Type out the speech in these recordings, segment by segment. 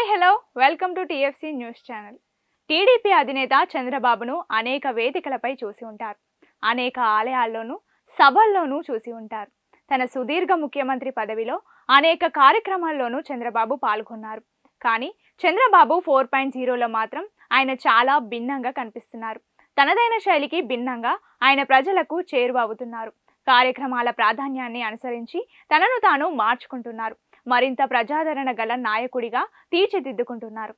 Hi hello welcome to TFC news channel TDP అధినేత చంద్రబాబును అనేక వేదికలపై చూసి ఉంటారు. అనేక ఆలయాల్లోనూ సభల్లోనూ చూసి ఉంటారు. తన సుదీర్ఘ ముఖ్యమంత్రి పదవిలో అనేక కార్యక్రమాల్లోనూ చంద్రబాబు పాల్గొన్నారు. కానీ చంద్రబాబు ఫోర్ పాయింట్ జీరోలో మాత్రం ఆయన చాలా భిన్నంగా కనిపిస్తున్నారు. తనదైన శైలికి భిన్నంగా ఆయన ప్రజలకు చేరువవుతున్నారు. కార్యక్రమాల ప్రాధాన్యాన్ని అనుసరించి తనను తాను మార్చుకుంటున్నారు. మరింత ప్రజాదరణ గల నాయకుడిగా తీర్చిదిద్దుకుంటున్నారు.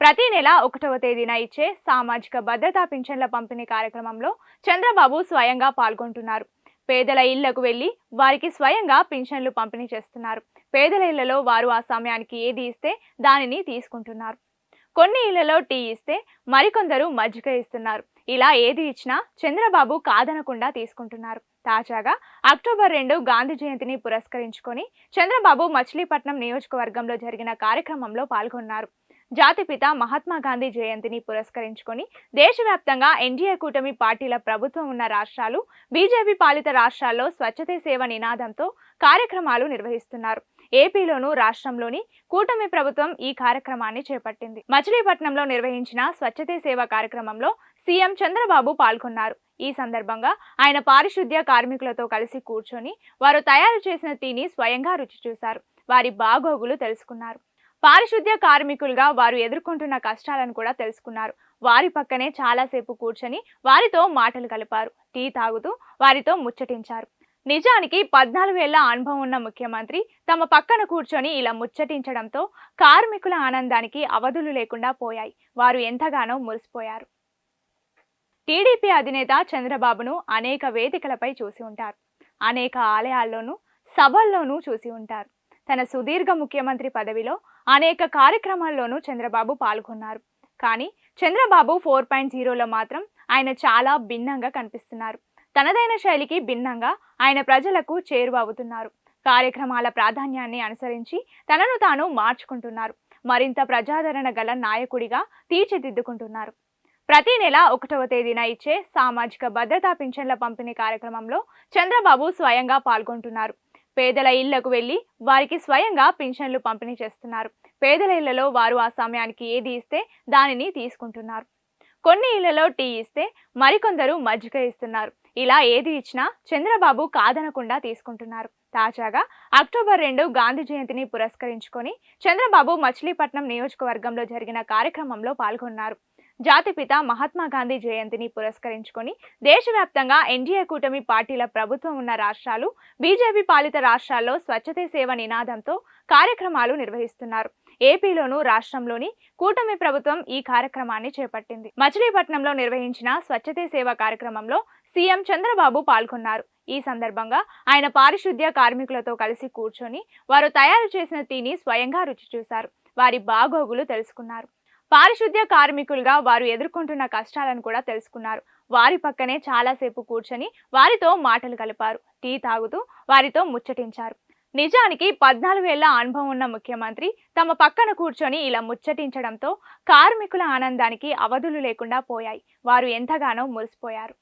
ప్రతి నెల ఒకటవ తేదీన ఇచ్చే సామాజిక భద్రతా పింఛన్ల పంపిణీ కార్యక్రమంలో చంద్రబాబు స్వయంగా పాల్గొంటున్నారు. పేదల ఇళ్ళకు వెళ్ళి వారికి స్వయంగా పింఛన్లు పంపిణీ చేస్తున్నారు. పేదల ఇళ్ళలో వారు ఆ సమయానికి ఏది ఇస్తే దానిని తీసుకుంటున్నారు. కొన్ని ఇళ్ళలో టీ ఇస్తే మరికొందరు మజ్జిగ ఇస్తున్నారు. ఇలా ఏది ఇచ్చినా చంద్రబాబు కాదనకుండా తీసుకుంటున్నారు. తాజాగా అక్టోబర్ రెండు గాంధీ జయంతిని పురస్కరించుకొని చంద్రబాబు మచిలీపట్నం నియోజకవర్గంలో జరిగిన కార్యక్రమంలో పాల్గొన్నారు. జాతిపిత మహాత్మా గాంధీ జయంతిని పురస్కరించుకొని దేశవ్యాప్తంగా ఎన్డీఏ కూటమి పార్టీల ప్రభుత్వం ఉన్న రాష్ట్రాలు బీజేపీ పాలిత రాష్ట్రాల్లో స్వచ్ఛతే సేవ నినాదంతో కార్యక్రమాలు నిర్వహిస్తున్నారు. ఏపీలోను రాష్ట్రంలోని కూటమి ప్రభుత్వం ఈ కార్యక్రమాన్ని చేపట్టింది. మచిలీపట్నంలో నిర్వహించిన స్వచ్ఛతే సేవ కార్యక్రమంలో సీఎం చంద్రబాబు పాల్గొన్నారు. ఈ సందర్భంగా ఆయన పారిశుద్ధ్య కార్మికులతో కలిసి కూర్చొని వారు తయారు చేసిన టీని స్వయంగా రుచి చూశారు. వారి బాగోగులు తెలుసుకున్నారు. పారిశుద్ధ్య కార్మికులుగా వారు ఎదుర్కొంటున్న కష్టాలను కూడా తెలుసుకున్నారు. వారి పక్కనే చాలాసేపు కూర్చొని వారితో మాటలు కలిపారు. టీ తాగుతూ వారితో ముచ్చటించారు. నిజానికి పద్నాలుగు వేల అనుభవం ఉన్న ముఖ్యమంత్రి తమ పక్కన కూర్చొని ఇలా ముచ్చటించడంతో కార్మికుల ఆనందానికి అవధులు లేకుండా పోయాయి. వారు ఎంతగానో మురిసిపోయారు. టీడీపీ అధినేత చంద్రబాబును అనేక వేదికలపై చూసి ఉంటారు. అనేక ఆలయాల్లోనూ సభల్లోనూ చూసి ఉంటారు. తన సుదీర్ఘ ముఖ్యమంత్రి పదవిలో అనేక కార్యక్రమాల్లోనూ చంద్రబాబు పాల్గొన్నారు. కానీ చంద్రబాబు ఫోర్ పాయింట్ జీరోలో మాత్రం ఆయన చాలా భిన్నంగా కనిపిస్తున్నారు. తనదైన శైలికి భిన్నంగా ఆయన ప్రజలకు చేరువవుతున్నారు. కార్యక్రమాల ప్రాధాన్యాన్ని అనుసరించి తనను తాను మార్చుకుంటున్నారు. మరింత ప్రజాదరణ గల నాయకుడిగా తీర్చిదిద్దుకుంటున్నారు. ప్రతి నెల ఒకటవ తేదీన ఇచ్చే సామాజిక భద్రతా పింఛన్ల పంపిణీ కార్యక్రమంలో చంద్రబాబు స్వయంగా పాల్గొంటున్నారు. పేదల ఇళ్ళకు వెళ్ళి వారికి స్వయంగా పింఛన్లు పంపిణీ చేస్తున్నారు. పేదల ఇళ్ళలో వారు ఆ సమయానికి ఏది ఇస్తే దానిని తీసుకుంటున్నారు. కొన్ని ఇళ్ళలో టీ ఇస్తే మరికొందరు మజ్జిగ ఇస్తున్నారు. ఇలా ఏది ఇచ్చినా చంద్రబాబు కాదనకుండా తీసుకుంటున్నారు. తాజాగా అక్టోబర్ రెండు గాంధీ జయంతిని పురస్కరించుకొని చంద్రబాబు మచిలీపట్నం నియోజకవర్గంలో జరిగిన కార్యక్రమంలో పాల్గొన్నారు. జాతిపిత మహాత్మా గాంధీ జయంతిని పురస్కరించుకొని దేశవ్యాప్తంగా ఎన్డీఏ కూటమి పార్టీల ప్రభుత్వం ఉన్న రాష్ట్రాలు బీజేపీ పాలిత రాష్ట్రాల్లో స్వచ్ఛతే సేవ నినాదంతో కార్యక్రమాలు నిర్వహిస్తున్నారు. ఏపీలోను రాష్ట్రంలోని కూటమి ప్రభుత్వం ఈ కార్యక్రమాన్ని చేపట్టింది. మచిలీపట్నంలో నిర్వహించిన స్వచ్ఛతే సేవ కార్యక్రమంలో సీఎం చంద్రబాబు పాల్గొన్నారు. ఈ సందర్భంగా ఆయన పారిశుద్ధ్య కార్మికులతో కలిసి కూర్చొని వారు తయారు చేసిన టీని స్వయంగా రుచి చూశారు. వారి బాగోగులు తెలుసుకున్నారు. పారిశుద్ధ్య కార్మికులుగా వారు ఎదుర్కొంటున్న కష్టాలను కూడా తెలుసుకున్నారు. వారి పక్కనే చాలాసేపు కూర్చొని వారితో మాటలు కలిపారు టీ తాగుతూ వారితో ముచ్చటించారు. నిజానికి పద్నాలుగు ఏళ్ళ అనుభవం ఉన్న ముఖ్యమంత్రి తమ పక్కన కూర్చొని ఇలా ముచ్చటించడంతో కార్మికుల ఆనందానికి అవధులు లేకుండా పోయాయి. వారు ఎంతగానో మురిసిపోయారు.